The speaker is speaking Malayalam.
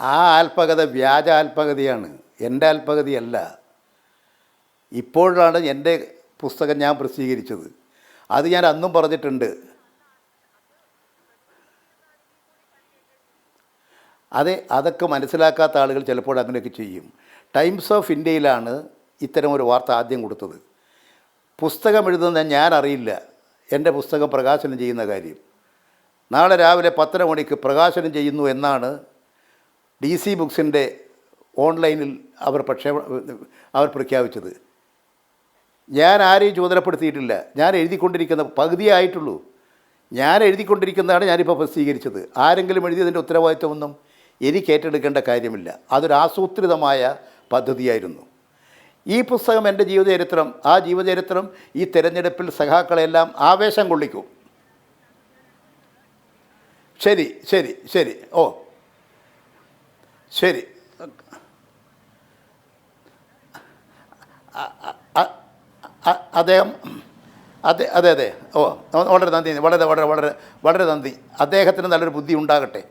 ആ ആത്മകഥ വ്യാജ ആത്മകഥയാണ് എന്റെ ആത്മകഥയല്ല ഇപ്പോഴാണ് എന്റെ പുസ്തകം ഞാൻ പ്രസിദ്ധീകരിച്ചത്. അത് ഞാൻ അന്നും പറഞ്ഞിട്ടുണ്ട്. അതെ അതൊക്കെ മനസ്സിലാക്കാത്ത ആളുകൾ ചിലപ്പോൾ അങ്ങനെയൊക്കെ ചെയ്യും. ടൈംസ് ഓഫ് ഇന്ത്യയിലാണ് ഇത്തരം ഒരു വാർത്ത ആദ്യം കൊടുത്തത്. പുസ്തകം എഴുതുന്ന ഞാൻ അറിയില്ല. എന്റെ പുസ്തകം പ്രകാശനം ചെയ്യുന്ന കാര്യം. നാളെ രാവിലെ പത്തര മണിക്ക് പ്രകാശനം ചെയ്യുന്നു എന്നാണ് ഡി സി ബുക്സിന്റെ ഓൺലൈനിൽ അവർ പക്ഷേ അവർ പ്രഖ്യാപിച്ചത്. ഞാൻ ആരെയും ചുമതലപ്പെടുത്തിയിട്ടില്ല. ഞാൻ എഴുതിക്കൊണ്ടിരിക്കുന്ന പകുതിയായിട്ടുള്ളൂ ഞാൻ എഴുതിക്കൊണ്ടിരിക്കുന്നതാണ് ഞാനിപ്പോൾ പ്രസിദ്ധീകരിച്ചത്. ആരെങ്കിലും എഴുതിയതിന്റെ ഉത്തരവാദിത്വമൊന്നും എനിക്ക് ഏറ്റെടുക്കേണ്ട കാര്യമില്ല. അതൊരു ആസൂത്രിതമായ പദ്ധതിയായിരുന്നു. ഈ പുസ്തകം എന്റെ ജീവചരിത്രം ആ ജീവചരിത്രം ഈ തിരഞ്ഞെടുപ്പിൽ സഖാക്കളെല്ലാം ആവേശം കൊള്ളിക്കും. ശരി ശരി ശരി. ഓ ശരി. അദ്ദേഹം അതെ അതെ അതെ. ഓ വളരെ നന്ദി വളരെ വളരെ വളരെ വളരെ നന്ദി. അദ്ദേഹത്തിന് നല്ലൊരു ബുദ്ധി ഉണ്ടാകട്ടെ.